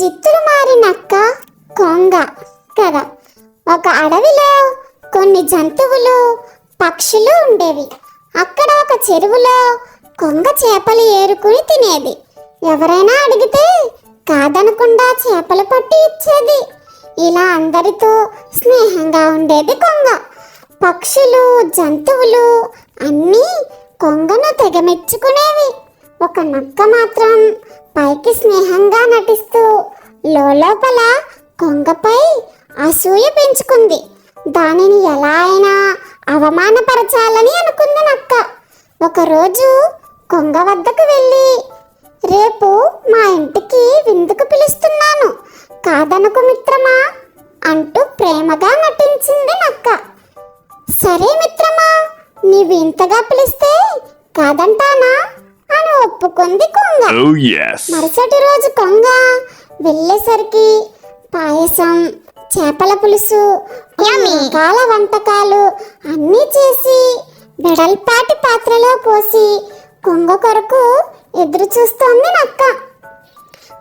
జిత్తులు మారినక్క కొంగ కదా. ఒక అడవిలో కొన్ని జంతువులు పక్షులు ఉండేవి. అక్కడ ఒక చెరువులో కొంగ చేపలు ఏరుకుని తినేది. ఎవరైనా అడిగితే కాదనకుండా చేపలు పట్టి ఇచ్చేది. ఇలా అందరితో స్నేహంగా ఉండేది కొంగ. పక్షులు జంతువులు అన్నీ కొంగను తెగమెచ్చుకునేవి. ఒక నక్క మాత్రం పైకి స్నేహంగా నటిస్తూ లోపల కొంగపై అసూయ పెంచుకుంది. దానిని ఎలా అయినా అవమానపరచాలని అనుకుంది నక్క. ఒకరోజు కొంగ వద్దకు వెళ్ళి రేపు మా ఇంటికి విందుకు పిలుస్తున్నాను. కాదనకు మిత్రమా? అంటూ ప్రేమగా నటించింది నక్క. సరే మిత్రమా నీవు ఇంతగా పిలిస్తే కాదంటానా? ఒప్పుకుంది కొంగ. Oh, yes. మరుసటి రోజు కొంగ వెళ్ళేసరికి పాయసం చేపల పులుసు రకాల వంటకాలు అన్నీ చేసి వెడల్పాటి పాత్రలో పోసి కొంగ కొరకు ఎదురు చూస్తోంది నక్క.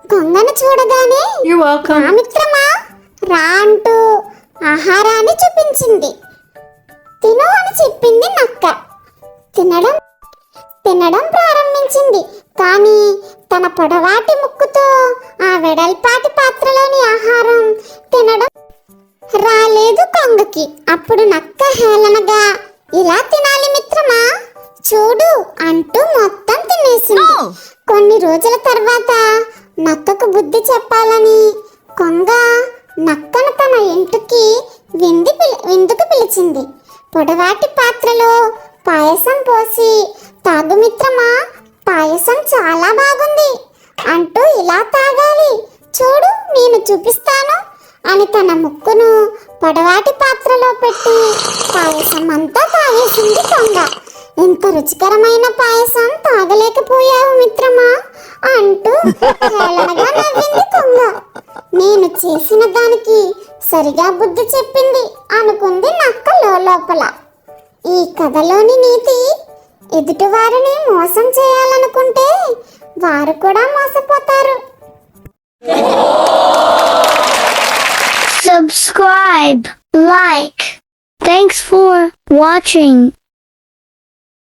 కొంగను చూడగానే You're welcome. "రా మిత్రమా రా అంటూ ఆహారాన్ని చూపించింది. తిను అని చెప్పింది నక్క. తినడం తినడం ప్రారంభించింది కానీ తన పొడవాటి ముక్కుతో ఆ వెడల్పాటి పాత్రలోని ఆహారం తినడం రాలేదు కొంగకి. అప్పుడు నక్క హేళనగా ఇలా తినాలి మిత్రమా? చూడు అంటూ మొత్తం తినేసింది. కొన్ని రోజుల తర్వాత నక్కకు బుద్ధి చెప్పాలని కొంగ నక్కను తన ఇంటికి వింది విందుకు పిలిచింది. పొడవాటి పాత్రలో పాయసం పోసి తాగు మిత్రమా? పాయసం చాలా బాగుంది. అంటూ ఇలా తాగాలి. చూడు నేను చూపిస్తాను అని తన ముక్కును పొడవాటి పాత్రలో పెట్టి పాయసం అంతా తాగేసింది కొంగ ఇంత రుచికరమైన పాయసం తాగలేకపోయావు మిత్రమా? అంటూ హేళనగా నవ్వింది కొంగ నేను చేసిన దానికి సరిగా బుద్ధి చెప్పింది అనుకుంది నక్క లోపల. ఈ కథలోని నీతి ఎదుటివారిని మోసం చేయాలనుకుంటే వారు కూడా మోసపోతారు subscribe like thanks for watching